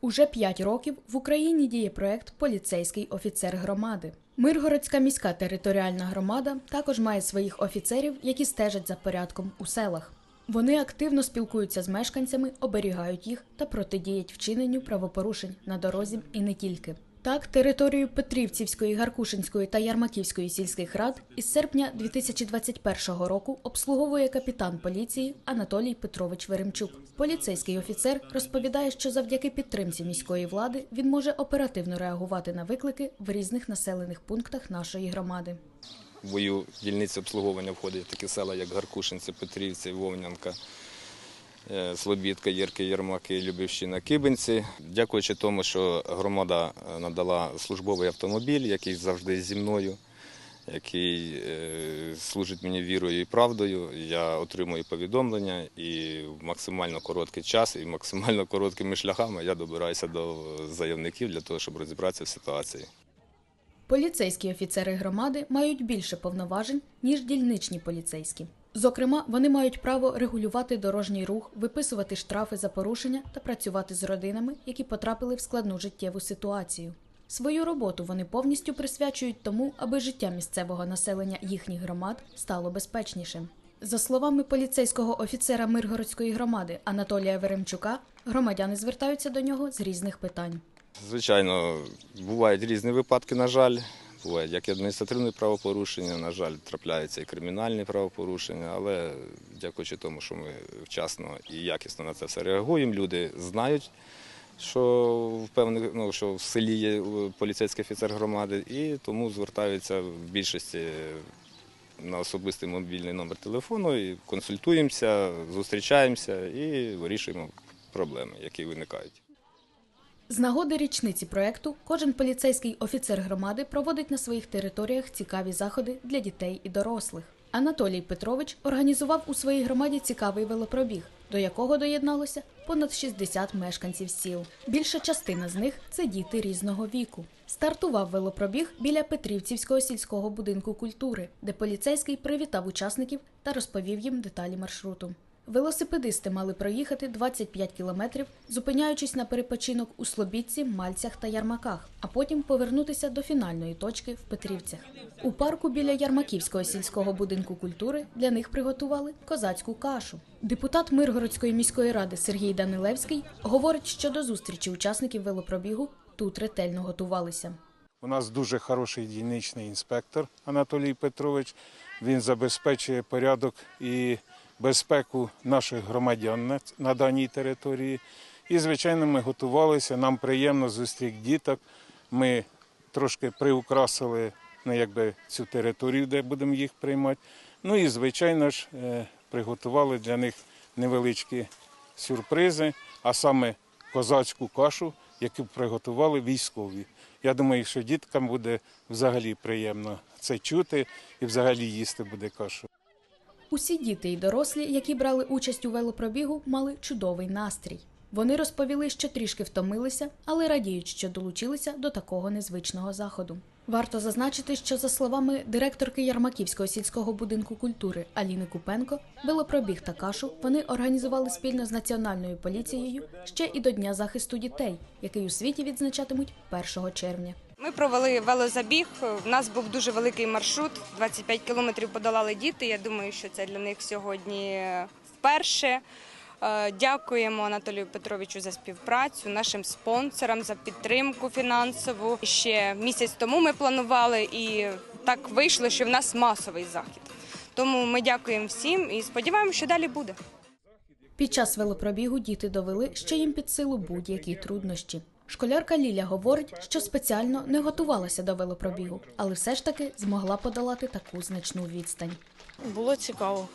Уже п'ять років в Україні діє проект Поліцейський офіцер громади. Миргородська міська територіальна громада також має своїх офіцерів, які стежать за порядком у селах. Вони активно спілкуються з мешканцями, оберігають їх та протидіють вчиненню правопорушень на дорозі і не тільки. Так, територію Петрівцівської, Гаркушинської та Ярмаківської сільських рад із серпня 2021 року обслуговує капітан поліції Анатолій Петрович Веремчук. Поліцейський офіцер розповідає, що завдяки підтримці міської влади він може оперативно реагувати на виклики в різних населених пунктах нашої громади. В мою дільницю обслуговування входять такі села, як Гаркушинці, Петрівці, Вовнянка, Слобідка, Єрки, Єрмаки, Любівщина, Кибинці. Дякуючи тому, що громада е, надала службовий автомобіль, який завжди зі мною, який е, служить мені вірою і правдою. Я отримую повідомлення і в максимально короткий час і максимально короткими шляхами я добираюся до заявників для того, щоб розібратися в ситуації. Поліцейські офіцери громади мають більше повноважень, ніж дільничні поліцейські. Зокрема, вони мають право регулювати дорожній рух, виписувати штрафи за порушення та працювати з родинами, які потрапили в складну життєву ситуацію. Свою роботу вони повністю присвячують тому, аби життя місцевого населення їхніх громад стало безпечнішим. За словами поліцейського офіцера Миргородської громади Анатолія Веремчука, громадяни звертаються до нього з різних питань. Звичайно, бувають різні випадки, на жаль. Бувають як і адміністративні правопорушення, на жаль, трапляються і кримінальні правопорушення, але дякуючи тому, що ми вчасно і якісно на це все реагуємо, люди знають, що в певних, ну, що в селі є е, поліцейський офіцер громади, і тому звертаються в більшості на особистий мобільний номер телефону, і консультуємося, зустрічаємося і вирішуємо проблеми, які виникають. З нагоди річниці проекту кожен поліцейський офіцер громади проводить на своїх територіях цікаві заходи для дітей і дорослих. Анатолій Петрович організував у своїй громаді цікавий велопробіг, до якого доєдналося понад 60 мешканців сіл. Більша частина з них це діти різного віку. Стартував велопробіг біля Петрівцівського сільського будинку культури, де поліцейський привітав учасників та розповів їм деталі маршруту. Велосипедисти мали проїхати 25 кілометрів, зупиняючись на перепочинок у Слобідці, Мальцях та Ярмаках, а потім повернутися до фінальної точки в Петрівцях. У парку біля Ярмаківського сільського будинку культури для них приготували козацьку кашу. Депутат Миргородської міської ради Сергій Данилевський говорить, що до зустрічі учасників велопробігу тут ретельно готувалися. У нас дуже хороший дільничний інспектор Анатолій Петрович. Він забезпечує порядок і безпеку наших громадян на, даній території. І, звичайно, ми готувалися. Нам приємно зустріч діток. Ми трошки приукрасили ну, якби, цю територію, де будемо їх приймати. Ну і, звичайно ж, е, приготували для них невеличкі сюрпризи, а саме козацьку кашу, яку приготували військові. Я думаю, що діткам буде взагалі приємно це чути і взагалі їсти буде кашу. Усі діти і дорослі, які брали участь у велопробігу, мали чудовий настрій. Вони розповіли, що трішки втомилися, але радіють, що долучилися до такого незвичного заходу. Варто зазначити, що за словами директорки Ярмаківського сільського будинку культури Аліни Купенко, велопробіг та кашу вони організували спільно з національною поліцією ще і до Дня захисту дітей, який у світі відзначатимуть 1 червня. Ми провели велозабіг. У нас був дуже великий маршрут. 25 кілометрів подолали діти. Я думаю, що це для них сьогодні вперше. Е, Дякуємо Анатолію Петровичу за співпрацю, нашим спонсорам за підтримку фінансову. Ще місяць тому ми планували, і так вийшло, що в нас масовий захід. Тому ми дякуємо всім і сподіваємося, що далі буде. Під час велопробігу діти довели, що їм під силу будь-які труднощі. Школярка Ліля говорить, що спеціально не готувалася до велопробігу, але все ж таки змогла подолати таку значну відстань. Було цікаво.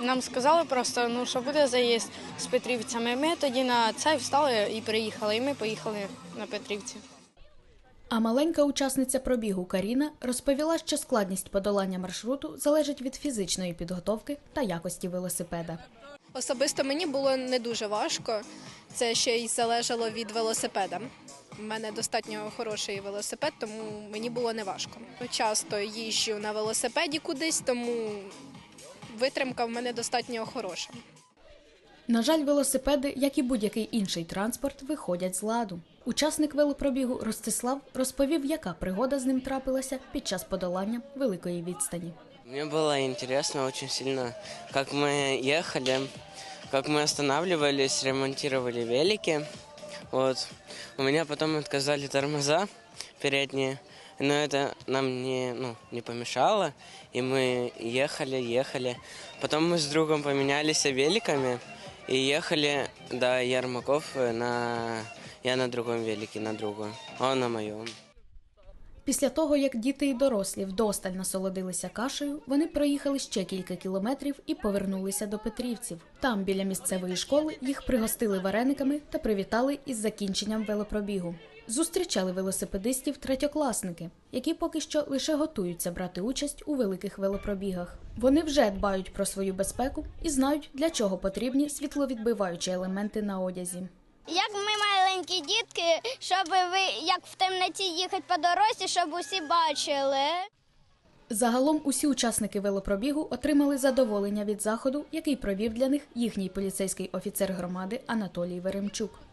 Нам сказали просто, ну що буде заїзд з Петрівцями. Ми тоді на цей встали і приїхали, і ми поїхали на Петрівці. А маленька учасниця пробігу Каріна розповіла, що складність подолання маршруту залежить від фізичної підготовки та якості велосипеда. Особисто мені було не дуже важко. Це ще й залежало від велосипеда. У мене достатньо хороший велосипед, тому мені було не важко. Часто їжджу на велосипеді кудись, тому витримка в мене достатньо хороша. На жаль, велосипеди, як і будь-який інший транспорт, виходять з ладу. Учасник велопробігу Ростислав розповів, яка пригода з ним трапилася під час подолання великої відстані. Мне было интересно очень сильно, как мы ехали, как мы останавливались, ремонтировали велики. Вот. У меня потом отказали тормоза передние, но это нам не, ну, не помешало. И мы ехали, ехали. Потом мы с другом поменялись великами и ехали до Ермаков на... Я на другом велике, на другом, а он на моем. Після того, як діти і дорослі вдосталь насолодилися кашею, вони проїхали ще кілька кілометрів і повернулися до Петрівців. Там, біля місцевої школи, їх пригостили варениками та привітали із закінченням велопробігу. Зустрічали велосипедистів третьокласники, які поки що лише готуються брати участь у великих велопробігах. Вони вже дбають про свою безпеку і знають, для чого потрібні світловідбиваючі елементи на одязі. Як ми маленькі дітки, щоб ви як в темноті їхати по дорозі, щоб усі бачили. Загалом усі учасники велопробігу отримали задоволення від заходу, який провів для них їхній поліцейський офіцер громади Анатолій Веремчук.